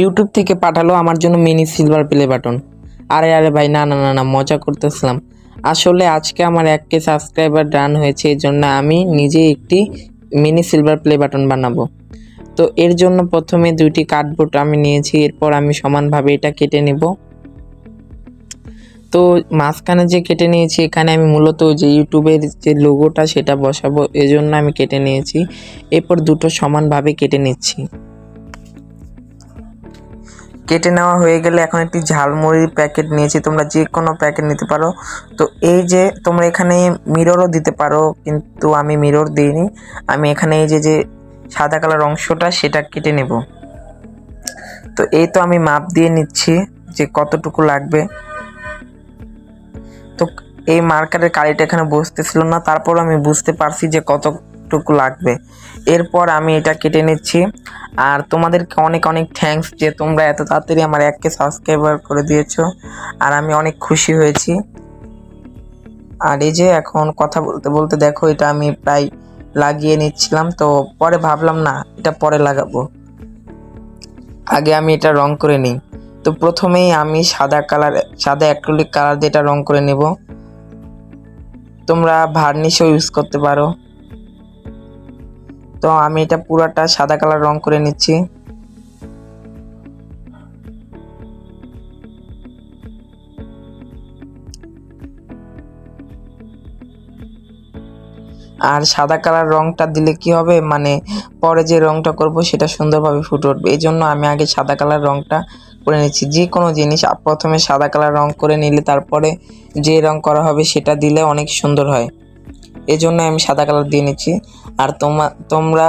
YouTube থেকে পাঠালো আমার জন্য মিনি সিলভার প্লে বাটন আরে আরে ভাই, না না না না, মজা করতেছিলাম। আসলে আজকে আমার এক কে সাবস্ক্রাইবার ডান হয়েছে, এই জন্য আমি নিজে একটি মিনি সিলভার প্লে বাটন বানাবো। তো এর জন্য প্রথমে দুইটি কার্ডবোর্ড আমি নিয়েছি, এরপর আমি সমানভাবে এটা কেটে নেব। তো মাঝখানে যে কেটে নিয়েছি, এখানে আমি মূলত যে ইউটিউবের যে লোগোটা সেটা বসাবো, এজন্য আমি কেটে নিয়েছি। এরপর দুটো সমানভাবে কেটে নিচ্ছি। কেটে নেওয়া হয়ে গেলে এখন একটি ঝালমুড়ির প্যাকেট নিয়েছি, তোমরা যে কোনো প্যাকেট নিতে পারো। তো এই যে তোমরা এখানে মিররও দিতে পারো, কিন্তু আমি মিরর দিইনি। আমি এখানে এই যে যে সাদা কালার অংশটা সেটা কেটে নেব। তো এই তো আমি মাপ দিয়ে নিচ্ছি যে কতটুকু লাগবে। তো এই মার্কারের কালিটা এখানে বসতেছিল না তারপর আমি বুঝতে পারছি যে কতটুকু লাগবে। এরপর আমি এটা কেটে নিচ্ছি। আর তোমাদেরকে অনেক অনেক থ্যাঙ্কস যে তোমরা এত তাড়াতাড়ি আমার এককে সাবস্ক্রাইবার করে দিয়েছ। আর আমি অনেক খুশি হয়েছি। আর এই যে এখন কথা বলতে বলতে দেখো, এটা আমি প্রায় লাগিয়ে নিচ্ছিলাম। তো পরে ভাবলাম, না, এটা পরে লাগাবো। আগে আমি এটা রং করে নিই। তো প্রথমেই আমি সাদা কালার সাদা অ্যাক্রিলিক কালার দিয়ে এটা রং করে নেব। তোমরা ভার্নিশও ইউজ করতে পারো। তো আমি এটা পুরাটা সাদা কালার রং করে নিচ্ছি। আর সাদা কালার রংটা দিলে কি হবে? মানে পরে যে রংটা করব সেটা সুন্দরভাবে ফুটে উঠবে। এই জন্য আমি আগে সাদা কালার রংটা করে নিচ্ছি। যে কোনো জিনিস প্রথমে সাদা কালার রং করে নিলে তারপরে যে রং করা হবে সেটা দিলে অনেক সুন্দর হয়। এই জন্য আমি সাদা কালার দিয়ে নিচ্ছি। আর তোমা, তোমরা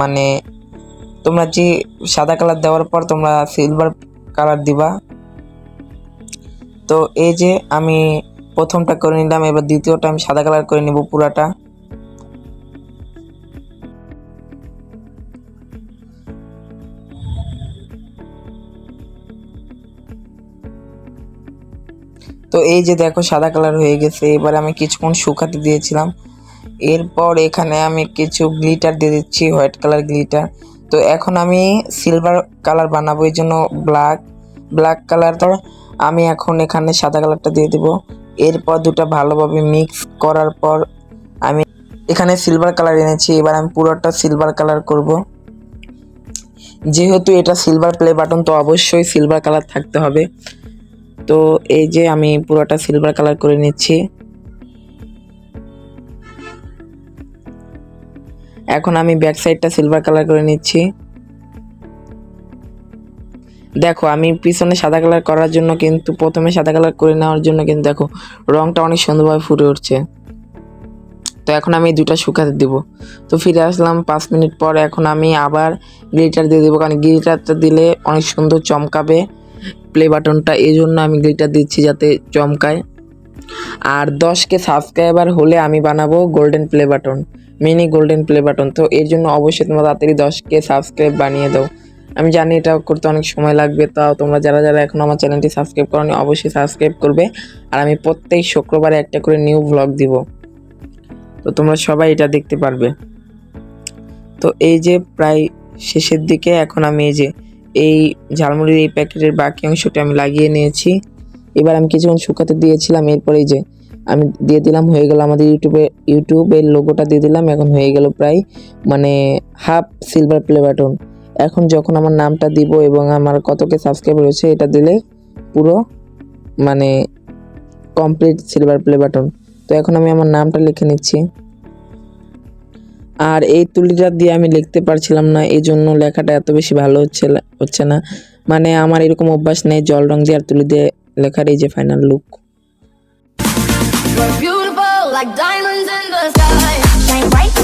মানে তোমরা যে সাদা কালার দেওয়ার পর তোমরা সিলভার কালার দিবা। তো এই যে আমি প্রথমটা করে নিলাম, এবার দ্বিতীয়টা আমি সাদা কালার করে নিব পুরাটা। তো এই যে দেখো সাদা কালার হয়ে গেছে, এবার আমি কিছুক্ষণ শুকাতে দিয়েছিলাম। এরপর এখানে আমি কিছু গ্লিটার দিয়ে দিচ্ছি হোয়াইট কালার গ্লিটার তো এখন আমি সিলভার কালার বানাবো, এই জন্য ব্ল্যাক ব্ল্যাক কালার তো আমি এখন এখানে সাদা কালারটা দিয়ে দেবো। এরপর দুটো ভালোভাবে মিক্স করার পর আমি এখানে সিলভার কালার এনেছি, এবার আমি পুরোটা সিলভার কালার করব। যেহেতু এটা সিলভার প্লে বাটন তো অবশ্যই সিলভার কালার থাকতে হবে। তো এই যে আমি পুরোটা সিলভার কালার করে নিচ্ছি। এখন আমি ব্যাক সাইডটা সিলভার কালার করে নিচ্ছি। দেখো, আমি পিছনে সাদা কালার করার জন্য কিন্তু, প্রথমে সাদা কালার করে নেওয়ার জন্য কিন্তু দেখো, রংটা অনেক সুন্দরভাবে ফুটে উঠছে। তো এখন আমি দুটা শুকাতে দিব। তো ফিরে আসলাম পাঁচ মিনিট পর, এখন আমি আবার গ্লিটার দিয়ে দেবো, কারণ গ্লিটারটা দিলে অনেক সুন্দর চমকাবে প্লে বাটনটা এই জন্য আমি গ্লিটার দিচ্ছি যাতে চমকায়। আর দশকে সাবস্ক্রাইবার হলে আমি বানাবো golden play button mini golden play button. তো এর জন্য অবশ্যই তোমরা তাড়াতাড়ি দশকে সাবস্ক্রাইব বানিয়ে দাও। আমি জানি এটা করতে অনেক সময় লাগবে, তাও তোমরা যারা যারা এখন আমার চ্যানেলটি সাবস্ক্রাইব করনি অবশ্যই সাবস্ক্রাইব করবে। আর আমি প্রত্যেক শুক্রবারে একটা করে নিউ ব্লগ দিব। তো তোমরা সবাই এটা দেখতে পারবে। তো এই যে প্রায় শেষের দিকে এখন আমি এই যে, এই ঝালমুড়ির এই প্যাকেটের বাকি অংশটা আমি লাগিয়ে নিয়েছি। এবার আমি কিছুক্ষণ শুকাতে দিয়েছিলাম, এরপরে যে আমি দিয়ে দিলাম, হয়ে গেল আমাদের ইউটিউবে, ইউটিউবের লোগোটা দিয়ে দিলাম, এখন হয়ে গেল প্রায় মানে হাফ সিলভার প্লে বাটন এখন যখন আমার নামটা দিব এবং আমার কতকে সাবস্ক্রাইবার রয়েছে, এটা দিলে পুরো মানে কমপ্লিট সিলভার প্লে বাটন তো এখন আমি আমার নামটা লিখে নিচ্ছি। আর এই তুলিটা দিয়ে আমি লিখতে পারছিলাম না, এই জন্য লেখাটা এত বেশি ভালো হচ্ছে হচ্ছে না। মানে আমার এরকম অভ্যাস নেই জল রং দিয়ে আর তুলি দিয়ে লেখার, এই যে final look like diamonds in the sky. Shine bright